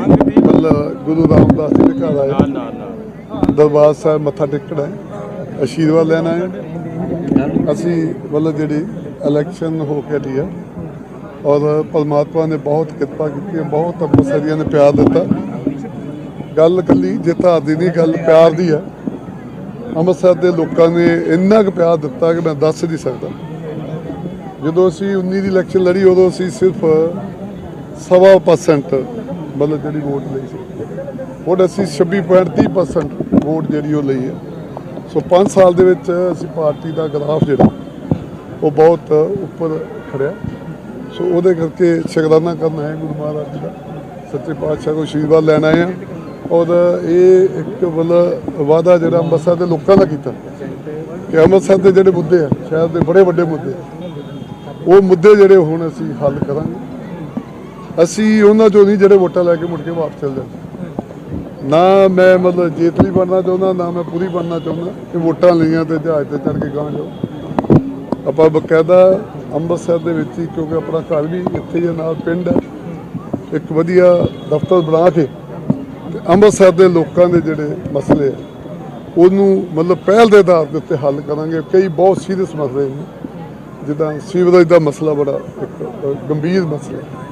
ਮਤਲਬ ਗੁਰੂ ਰਾਮਦਾਸ ਜੀ ਦੇ ਘਰ ਆਏ। ਨਾ ਨਾ ਨਾ। ਦਰਬਾਰ ਸਾਹਿਬ ਮੱਥਾ ਟੇਕਣਾ ਹੈ ਆਸ਼ੀਰਵਾਦ ਲੈਣਾ ਹੈ ਅਸੀਂ ਮਤਲਬ ਜਿਹੜੀ ਇਲੈਕਸ਼ਨ ਹੋ ਕੇ ਲਈ ਆ। ਔਰ ਪਰਮਾਤਮਾ ਨੇ ਬਹੁਤ ਕਿਰਪਾ ਕੀਤੀ ਹੈ ਬਹੁਤ ਅੰਮ੍ਰਿਤਸਰੀਆਂ ਨੇ ਪਿਆਰ ਦਿੱਤਾ। ਗੱਲ ਕੱਲੀ ਜਿੱਤ ਦੀ ਨਹੀਂ ਗੱਲ ਪਿਆਰ ਦੀ ਹੈ ਅੰਮ੍ਰਿਤਸਰ ਦੇ ਲੋਕਾਂ ਨੇ ਇੰਨਾ ਕੁ ਪਿਆਰ ਦਿੱਤਾ ਕਿ ਮੈਂ ਦੱਸ ਨਹੀਂ ਸਕਦਾ। ਜਦੋਂ ਅਸੀਂ 19 ਦੀ ਇਲੈਕਸ਼ਨ ਲੜੀ ਉਦੋਂ ਅਸੀਂ ਸਿਰਫ ਸਵਾ ਪਰਸੈਂਟ ਮਤਲਬ ਜਿਹੜੀ ਵੋਟ ਲਈ ਸੀ। ਹੁਣ ਅਸੀਂ 26.30% ਵੋਟ ਜਿਹੜੀ ਉਹ ਲਈ ਹੈ। ਸੋ 5 ਸਾਲ ਦੇ ਵਿੱਚ ਅਸੀਂ ਪਾਰਟੀ ਦਾ ਗ੍ਰਾਫ ਜਿਹੜਾ, ਉਹ ਬਹੁਤ ਉੱਪਰ ਖੜਿਆ। ਸੋ ਉਹਦੇ ਕਰਕੇ ਸ਼ੁਕਰਾਨਾ ਕਰਨਾ ਹੈ ਗੁਰੂ ਮਹਾਰਾਜ ਜੀ ਦਾ। ਸੱਚੇ ਪਾਤਸ਼ਾਹ ਕੋਲ ਆਸ਼ੀਰਵਾਦ ਲੈਣ ਆਏ ਆ ਔਰ ਇਹ ਇੱਕ ਮਤਲਬ ਵਾਅਦਾ ਜਿਹੜਾ ਅੰਮ੍ਰਿਤਸਰ ਦੇ ਲੋਕਾਂ ਦਾ ਕੀਤਾ। ਕਿ ਅੰਮ੍ਰਿਤਸਰ ਦੇ ਜਿਹੜੇ ਮੁੱਦੇ ਆ, ਸ਼ਹਿਰ ਦੇ ਬੜੇ ਵੱਡੇ ਮੁੱਦੇ ਉਹ ਮੁੱਦੇ ਜਿਹੜੇ ਹੁਣ ਅਸੀਂ ਹੱਲ ਕਰਾਂਗੇ। ਅਸੀਂ ਉਹਨਾਂ ਚੋਂ ਨਹੀਂ ਜਿਹੜੇ ਵੋਟਾਂ ਲੈ ਕੇ ਮੁੜ ਕੇ ਵਾਪਸ ਚਲ ਜਾਂਦੇ ਨਾ ਮੈਂ ਮਤਲਬ ਜੇਤਲੀ ਬਣਨਾ ਚਾਹੁੰਦਾ ਨਾ ਮੈਂ ਪੂਰੀ ਬਣਨਾ ਚਾਹੁੰਦਾ। ਕਿ ਵੋਟਾਂ ਲਈਆਂ ਤੇ ਜਹਾਜ਼ ਤੇ ਚੜ ਕੇ ਗਾਂ ਜਾਓ। ਆਪਾਂ ਬਕਾਇਦਾ ਅੰਮ੍ਰਿਤਸਰ ਦੇ ਵਿੱਚ ਹੀ ਕਿਉਂਕਿ ਆਪਣਾ ਘਰ ਵੀ ਇੱਥੇ ਹੀ ਆ, ਨਾਲ ਪਿੰਡ ਹੈ। ਇੱਕ ਵਧੀਆ ਦਫ਼ਤਰ ਬਣਾ ਕੇ ਤੇ ਅੰਮ੍ਰਿਤਸਰ ਦੇ ਲੋਕਾਂ ਦੇ ਜਿਹੜੇ ਮਸਲੇ ਆ ਉਹਨੂੰ ਮਤਲਬ ਪਹਿਲ ਦੇ ਆਧਾਰ ਦੇ ਉੱਤੇ ਹੱਲ ਕਰਾਂਗੇ। ਕਈ ਬਹੁਤ ਸੀਰੀਅਸ ਮਸਲੇ ਨੇ। ਜਿੱਦਾਂ ਸੀਵਰੇਜ ਦਾ ਮਸਲਾ ਬੜਾ ਇੱਕ ਗੰਭੀਰ ਮਸਲਾ। ਹੈ।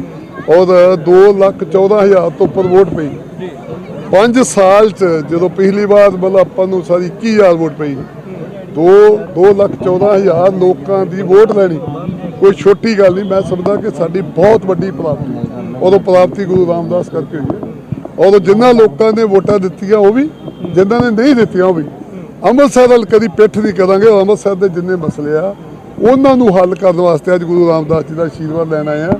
ਔਰ 2 ਲੱਖ 14 ਹਜ਼ਾਰ ਤੋਂ ਉੱਪਰ ਵੋਟ ਪਈ। 5 ਸਾਲ ਚ ਜਦੋਂ ਪਿਛਲੀ ਵਾਰ ਮਤਲਬ ਆਪਾਂ ਨੂੰ ਸਾਰੀ 21000 ਵੋਟ ਪਈ। 2 2 ਲੱਖ 14 ਹਜ਼ਾਰ ਲੋਕਾਂ ਦੀ ਵੋਟ ਲੈਣੀ। ਕੋਈ ਛੋਟੀ ਗੱਲ ਨਹੀਂ ਮੈਂ ਸਮਝਦਾ ਕਿ ਸਾਡੀ ਬਹੁਤ ਵੱਡੀ ਪ੍ਰਾਪਤੀ ਉਦੋਂ ਪ੍ਰਾਪਤੀ ਗੁਰੂ ਰਾਮਦਾਸ ਕਰਕੇ ਹੋਈ ਹੈ। ਉਦੋਂ ਜਿਨ੍ਹਾਂ ਲੋਕਾਂ ਨੇ ਵੋਟਾਂ ਦਿੱਤੀਆਂ ਉਹ ਵੀ ਜਿਨ੍ਹਾਂ ਨੇ ਨਹੀਂ ਦਿੱਤੀਆਂ ਉਹ ਵੀ। ਅੰਮ੍ਰਿਤਸਰ ਵੱਲ ਕਦੀ ਪਿੱਠ ਨਹੀਂ ਕਰਾਂਗੇ ਅੰਮ੍ਰਿਤਸਰ ਦੇ ਜਿੰਨੇ ਮਸਲੇ ਆ ਉਹਨਾਂ ਨੂੰ ਹੱਲ ਕਰਨ ਵਾਸਤੇ ਅੱਜ ਗੁਰੂ ਰਾਮਦਾਸ ਜੀ ਦਾ ਆਸ਼ੀਰਵਾਦ ਲੈਣ ਆਏ ਆ।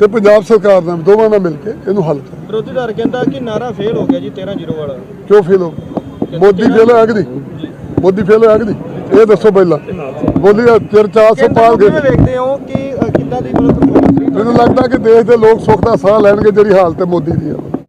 ਤੇ ਪੰਜਾਬ ਸਰਕਾਰ ਵੀ, ਦੋਵਾਂ ਨਾਲ ਮਿਲ ਕੇ ਇਹਨੂੰ ਹੱਲ ਕਰਨਾ ਵਿਰੋਧੀ ਧਿਰ ਕਹਿੰਦਾ ਕਿ ਨਾਰਾ ਫੇਲ ਹੋ ਗਿਆ ਜੀ 13-0 ਵਾਲਾ। ਕਿਉਂ ਫੇਲ ਹੋ ਮੋਦੀ ਫੇਲ ਹੋਇਆ ਕਿ ਨਹੀਂ? ਮੋਦੀ ਫੇਲ ਹੋਇਆ ਕਿ ਨਹੀਂ? ਇਹ ਦੱਸੋ ਪਹਿਲਾਂ। ਮੋਦੀ ਦਾ ਚਿਰ 400 ਪਾਰ ਗਏ। ਕਿਵੇਂ ਵੇਖਦੇ ਹੋ ਕਿ ਅ, ਕਿੱਦਾਂ ਦੀ ਮਤਲਬ performance ਰਹੀ? ਮੈਨੂੰ ਲੱਗਦਾ ਕਿ ਦੇਸ਼ ਦੇ ਲੋਕ ਸੁੱਖ ਦਾ ਸਾਹ ਲੈਣਗੇ ਜਿਹੜੀ ਹਾਲਤ ਹੈ ਮੋਦੀ ਦੀ ਹੈ।